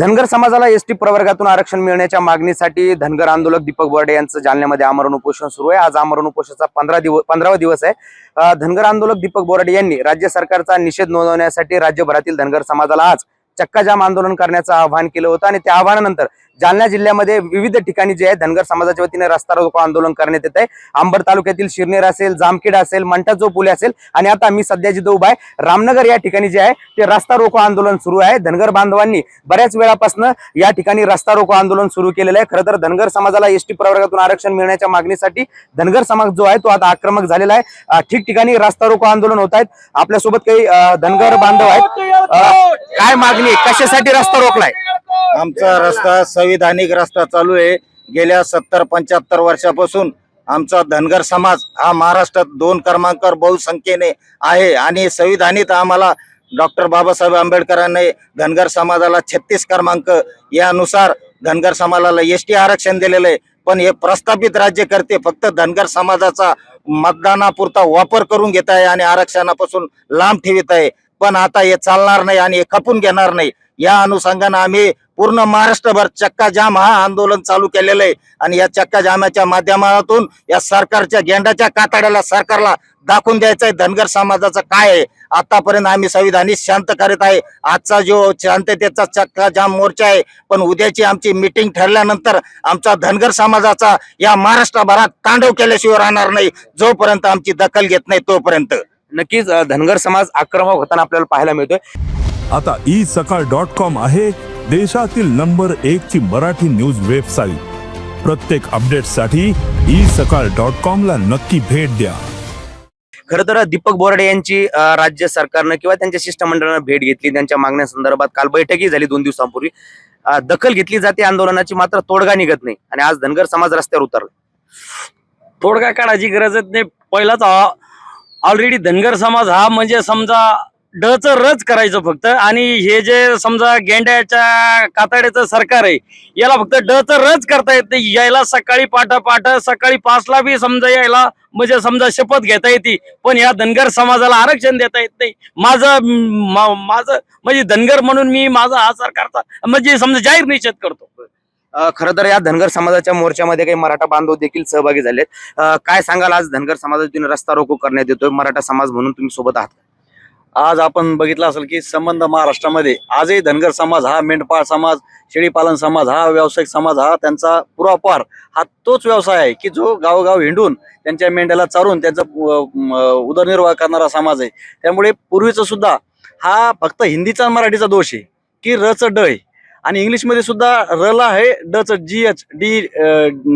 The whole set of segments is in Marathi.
धनगर समाजाला एस टी प्रवर्गातून आरक्षण मिळण्याच्या मागणीसाठी धनगर आंदोलक दीपक बोर्डे यांचं जालन्यामध्ये आमरण उपोषण सुरू आहे. आज आमरण उपोषणाचा पंधरा दिवस पंधरावा दिवस आहे. धनगर आंदोलक दीपक बोर्डे यांनी राज्य सरकारचा निषेध नोंदवण्यासाठी राज्यभरातील धनगर समाजाला आज चक्काजाम आंदोलन करण्याचं आवाहन केलं होतं. आणि त्या आव्हानानंतर जालना जिल्ह्यामध्ये विविध ठिकाणी जे आहे धनगर समाजाच्या वतीने रस्ता रोको आंदोलन करण्यात येत आहे अंबड तालुक्यातील शिरनेर असेल जामखेड असेल मंठा जो पुले असेल आणि आता मी सध्या जिथं उभा आहे रामनगर या ठिकाणी जे आहे ते रस्ता रोको आंदोलन सुरू आहे. धनगर बांधवांनी बऱ्याच वेळापासून या ठिकाणी रस्ता रोको आंदोलन सुरू केलेलं आहे. खरं तर धनगर समाजाला एसटी प्रवर्गातून आरक्षण मिळण्याच्या मागणीसाठी धनगर समाज जो आहे तो आता आक्रमक झालेला आहे. ठिकठिकाणी रस्ता रोको आंदोलन होत आहेत. आपल्यासोबत काही धनगर बांधव आहेत. काय मागणी कशासाठी रस्ता रोखलाय? आमचा रस्ता संविधानिक रस्ता चालू आहे. गेल्या सत्तर पंच्याहत्तर वर्षापासून आमचा धनगर समाज हा महाराष्ट्रात दोन क्रमांकावर बहुसंख्येने आहे आणि संविधानित आम्हाला डॉक्टर बाबासाहेब आंबेडकरांनी धनगर समाजाला छत्तीस क्रमांक यानुसार धनगर समाजाला एस टी आरक्षण दिलेलं आहे. पण हे प्रस्थापित राज्यकर्ते फक्त धनगर समाजाचा मतदानापुरता वापर करून घेत आहे आणि आरक्षणापासून लांब ठेवित आहे. पण आता हे चालणार नाही आणि हे खपून घेणार नाही. या अनुषंगानं आम्ही पूर्ण महाराष्ट्रभर चक्का जाम हा आंदोलन चालू केलेलं आहे. आणि या चक्का जामाच्या माध्यमातून या सरकारच्या गेंडाच्या कातड्याला सरकारला दाखवून द्यायचं आहे. धनगर समाजाचं काय आहे? आतापर्यंत आम्ही संविधानिक शांत करीत आहे. आजचा जो शांततेचा चक्का जाम मोर्चा आहे पण उद्याची आमची मिटिंग ठरल्यानंतर आमचा धनगर समाजाचा या महाराष्ट्रभरात तांडव केल्याशिवाय राहणार नाही. जोपर्यंत आमची दखल घेत नाही तोपर्यंत. नक्कीच धनगर समाज आक्रमक होताना आपल्याला पाहायला मिळतोय. आता ई सकाळ डॉट कॉम आहे. देशातील नंबर एक ची मराठी न्यूज वेबसाईट. प्रत्येक अपडेटसाठी ई सकाळ डॉट कॉम ला नक्की भेट द्या. खरं तर दीपक बोराडे यांची राज्य सरकारनं किंवा त्यांच्या शिष्टमंडळानं भेट घेतली. त्यांच्या मागण्यासंदर्भात काल बैठकही झाली दोन दिवसांपूर्वी. दखल घेतली जाते आंदोलनाची मात्र तोडगा निघत नाही. आणि आज धनगर समाज रस्त्यावर उतरला. तोडगा काढायची गरजच नाही. पहिलाच ऑलरेडी धनगर समाज हा म्हणजे समजा डच रच करायचं फक्त. आणि हे जे समजा गेंड्याच्या कातड्याचं सरकार आहे याला फक्त डच रच करता येत नाही. यायला सकाळी पाठ पाठ सकाळी पाचला बी समजा यायला म्हणजे समजा शपथ घेता येते. पण या धनगर समाजाला आरक्षण देता येत नाही. माझं माझं म्हणजे धनगर म्हणून मी माझा हा सरकारचा म्हणजे समजा जाहीर निषेध करतो. खरं तर या धनगर समाजाच्या मोर्चामध्ये काही मराठा बांधव देखील सहभागी झालेत. काय सांगाल आज धनगर समाजातून रस्ता रोको करण्यात येतोय? मराठा समाज म्हणून तुम्ही सोबत आहात आज आपण बघितलं असेल की संबंध महाराष्ट्रामध्ये आजही धनगर समाज हा मेंढपाळ समाज शेळीपालन समाज हा व्यावसायिक समाज हा त्यांचा पुरापार हा तोच व्यवसाय आहे की जो गावोगाव हिंडून त्यांच्या मेंढ्याला चारून त्यांचा उदरनिर्वाह करणारा समाज आहे. त्यामुळे पूर्वीचं सुद्धा हा फक्त हिंदीचा मराठीचा दोष आहे की रच ड आहे. आणि इंग्लिशमध्ये सुद्धा रला आहे Dutch G H D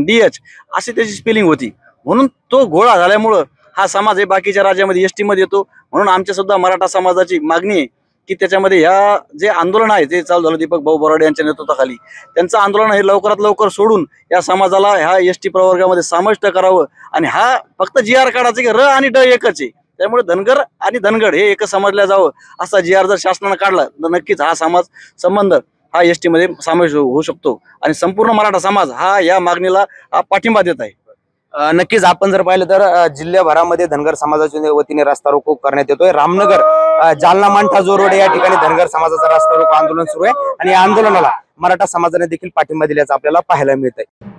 D H अशी त्याची स्पेलिंग होती. म्हणून तो घोळा झाल्यामुळं हा समाज आहे बाकीच्या राज्यामध्ये एस टीमध्ये येतो. म्हणून आमच्या सुद्धा मराठा समाजाची मागणी आहे की त्याच्यामध्ये ह्या जे आंदोलन आहे ते चालू झालं दीपक भाऊ बोराडे यांच्या नेतृत्वाखाली त्यांचं आंदोलन हे लवकरात लवकर सोडून या समाजाला ह्या एस टी प्रवर्गामध्ये समाविष्ट करावं. आणि हा फक्त जी आर काढायचं की र आणि ड एकच आहे. त्यामुळे धनगर आणि धनगड हे एकच समजल्या जावं असा जी आर जर शासनानं काढला तर नक्कीच हा समाज संबंध हा एसमध्ये समावेश होऊ शकतो. आणि संपूर्ण मराठा समाज हा या मागणीला पाठिंबा देत आहे. नक्कीच आपण जर पाहिलं तर जिल्ह्याभरामध्ये धनगर समाजाच्या वतीने रस्ता रोको करण्यात येतोय. रामनगर जालना मांठा जो रोड या ठिकाणी धनगर समाजाचा रस्ता रोको आंदोलन सुरू आहे. आणि या आंदोलनाला मराठा समाजाने देखील पाठिंबा दिल्याचं आपल्याला पाहायला मिळत आहे